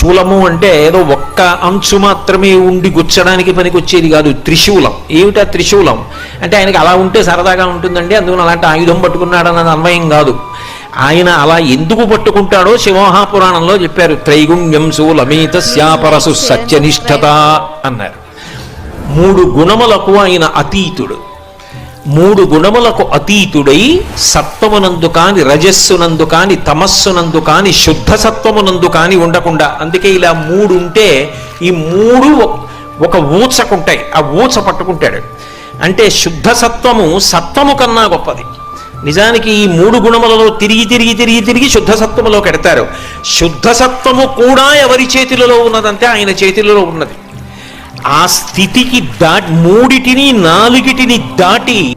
శూలము అంటే ఏదో ఒక్క అంచు మాత్రమే ఉండి గుచ్చడానికి పనికొచ్చేది కాదు త్రిశూలం. ఏమిటా త్రిశూలం? అంటే ఆయనకి అలా ఉంటే సరదాగా ఉంటుందండి అందుకని అలాంటి ఆయుధం పట్టుకున్నాడన్నది అన్వయం కాదు. ఆయన అలా ఎందుకు పట్టుకుంటాడో శివమహాపురాణంలో చెప్పారు. త్రైగుణ్యం శూలమీత శాపరసు సత్యనిష్టత అన్నారు. మూడు గుణములకు ఆయన అతీతుడు. మూడు గుణములకు అతీతుడై సత్వమునందు కాని రజస్సునందు కాని తమస్సునందు కాని శుద్ధ సత్వమునందు కాని ఉండకుండా. అందుకే ఇలా మూడు ఉంటే ఈ మూడు ఒక- ఊచకుంటాయి. ఆ ఊచ పట్టుకుంటాడు. అంటే శుద్ధ సత్వము సత్వము కన్నా గొప్పది. నిజానికి ఈ మూడు గుణములలో తిరిగి తిరిగి తిరిగి తిరిగి శుద్ధ సత్వములో కెడతారు. శుద్ధ సత్వము కూడా ఎవరి చేతిలో ఉన్నదంటే ఆయన చేతిలో ఉన్నది. ఆ స్థితికి దాటి మూడిటిని నాలుగిటిని దాటి